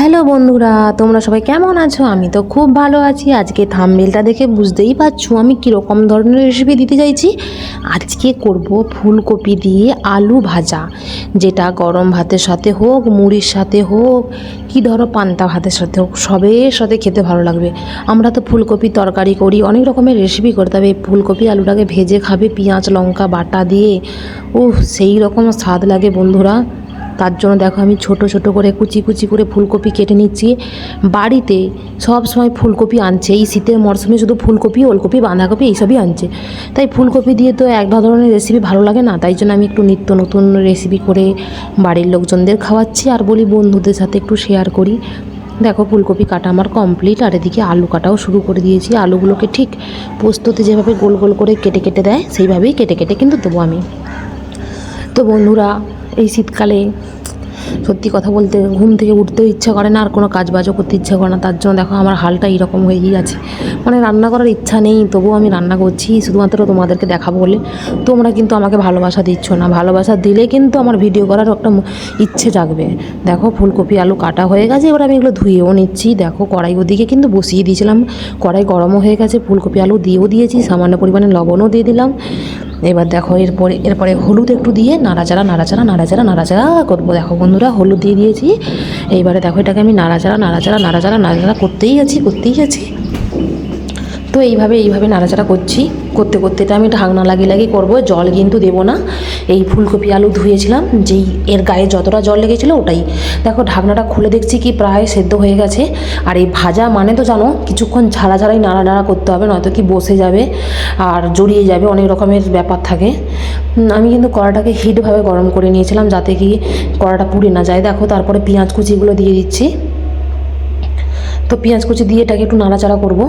Hello বন্ধুরা, তোমরা সবাই কেমন আছো? আমি তো খুব ভালো আছি। আজকে থাম্বেলটা দেখে বুঝতেই পারছ আমি কীরকম ধরনের রেসিপি দিতে চাইছি। আজকে করব ফুলকপি দিয়ে আলু ভাজা, যেটা গরম ভাতের সাথে হোক, মুড়ির সাথে হোক, কি ধরো পান্তা ভাতের সাথে হোক, সবের সাথে খেতে ভালো লাগবে। আমরা তো ফুলকপি তরকারি করি, অনেক রকমের রেসিপি করতে হবে। ফুলকপি আলুটাকে ভেজে খাবে, পেঁয়াজ, লঙ্কা, বাটা দিয়ে। ও সেই রকম স্বাদ লাগে বন্ধুরা। তার জন্য দেখো আমি ছোট ছোট করে কুচি কুচি করে ফুলকপি কেটে নিচ্ছি। বাড়িতে সব সময় ফুলকপি আনছে। এই শীতের মরশুমে শুধু ফুলকপি, ওলকপি, বাঁধাকপি এইসবই আনছে। তাই ফুলকপি দিয়ে তো এক ধরনের রেসিপি ভালো লাগে না। তাই জন্য আমি একটু নিত্য নতুন রেসিপি করে বাড়ির লোকজনদের খাওয়াচ্ছি। আর বলি বন্ধুদের সাথে একটু শেয়ার করি। দেখো ফুলকপি কাটা আমার কমপ্লিট আর এদিকে আলু কাটাও শুরু করে দিয়েছি। আলুগুলোকে ঠিক পোস্ততে যেভাবে গোল গোল করে কেটে কেটে দেয়, সেইভাবেই কেটে কেটে কিন্তু দেবো আমি। তো বন্ধুরা এই শীতকালে সত্যি কথা বলতে ঘুম থেকে উঠতেও ইচ্ছা করে না, আর কোনো কাজ বাজও করতে ইচ্ছা করে না। তার জন্য দেখো আমার হালটা এইরকম হয়েই আছে। মানে রান্না করার ইচ্ছা নেই, তবুও আমি রান্না করছি। শুধুমাত্র তোমাদেরকে দেখাবো বলে। তোমরা কিন্তু আমাকে ভালোবাসা দিচ্ছ না। ভালোবাসা দিলে কিন্তু আমার ভিডিও করার একটা ইচ্ছে জাগবে। দেখো ফুলকপি, আলু কাটা হয়ে গেছে, এবার আমি এগুলো ধুয়েও নিচ্ছি। দেখো কড়াই ওদিকে কিন্তু বসিয়ে দিয়েছিলাম। কড়াই গরমও হয়ে গেছে, ফুলকপি, আলু দিয়েও দিয়েছি, সামান্য পরিমাণে লবণও দিয়ে দিলাম। এবার দেখো, এরপরে এরপরে হলুদ একটু দিয়ে নাড়াচাড়া নাড়াচাড়া নাড়াচাড়া নাড়াচাড়া করব। দেখো বন্ধুরা, হলুদ দিয়ে দিয়েছি। এইবারে দেখো, এটাকে আমি নাড়াচাড়া নাড়াচাড়া নাড়াচাড়া নাড়াচাড়া করতেই আছি করতেই আছি। তো এইভাবে এইভাবে নাড়াচাড়া করছি, করতে করতে এটা আমি ঢাকনা লাগিয়ে লাগিয়ে করব, জল কিন্তু দেবো না। এই ফুলকপি আলু ধুয়েছিলাম, যেই এর গায়ে যতটা জল লেগেছিলো ওটাই। দেখো ঢাকনাটা খুলে দেখছি কি প্রায় সেদ্ধ হয়ে গেছে। আর এই ভাজা মানে তো জানো, কিছুক্ষণ ঝাড়া ঝাড়াই নাড়া নাড়া করতে হবে, নয়তো কি বসে যাবে আর জড়িয়ে যাবে, অনেক রকমের ব্যাপার থাকে। আমি কিন্তু কড়াটাকে হিটভাবে গরম করে নিয়েছিলাম যাতে কি কড়াটা পুড়ে না যায়। দেখো তারপরে পেঁয়াজ কুচিগুলো দিয়ে দিচ্ছি। তো পেঁয়াজ কুচি দিয়ে এটাকে একটু নাড়াচাড়া করব।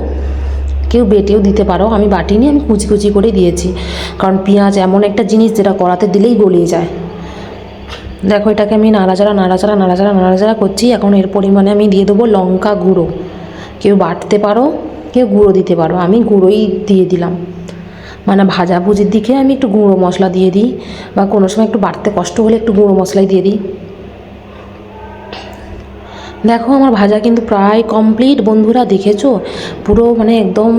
কেউ বেটেও দিতে পারো। আমি বাটিনি আমি কুচি কুচি করে দিয়েছি। কারণ পেঁয়াজ এমন একটা জিনিস যেটা কড়াতে দিলেই গলিয়ে যায়। দেখো, এটাকে আমি নাড়াচাড়া নাড়াচাড়া নাড়াচাড়া নাড়াচাড়া করছি। এখন এর পরিমাণে আমি দিয়ে দেবো লঙ্কা গুঁড়ো। কেউ বাটতে পারো, কেউ গুঁড়ো দিতে পারো। আমি গুঁড়োই দিয়ে দিলাম। মানে ভাজা ভুজির দিকে আমি একটু গুঁড়ো মশলা দিয়ে দিই। বা কোনো সময় একটু বাটতে কষ্ট হলে একটু গুঁড়ো মশলাই দিয়ে দিই। দেখো, আমার ভাজা কিন্তু প্রায় কমপ্লিট বন্ধুরা, দেখেছ? পুরো মানে একদম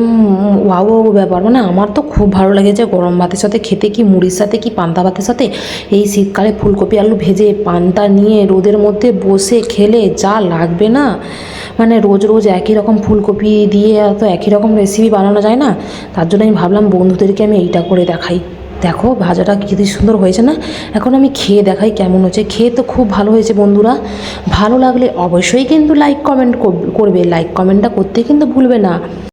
ওয়াও ব্যাপার। মানে আমার তো খুব ভালো লেগেছে গরম ভাতের সাথে খেতে, কি মুড়ির সাথে, কি পান্তা ভাতের সাথে। এই শীতকালে ফুলকপি, আলু ভেজে পান্তা নিয়ে রোদের মধ্যে বসে খেলে যা লাগবে না। মানে রোজ রোজ একই রকম ফুলকপি দিয়ে তো একই রকম রেসিপি বানানো যায় না। তার জন্য আমি ভাবলাম বন্ধুদেরকে আমি এইটা করে দেখাই। দেখো, ভাজাটা কী সুন্দর হয়েছে না? এখন আমি খেয়ে দেখাই কেমন হয়েছে। খেয়ে তো খুব ভালো হয়েছে বন্ধুরা। ভালো লাগলে অবশ্যই কিন্তু লাইক কমেন্ট করবে। লাইক কমেন্টটা করতে কিন্তু ভুলবে না।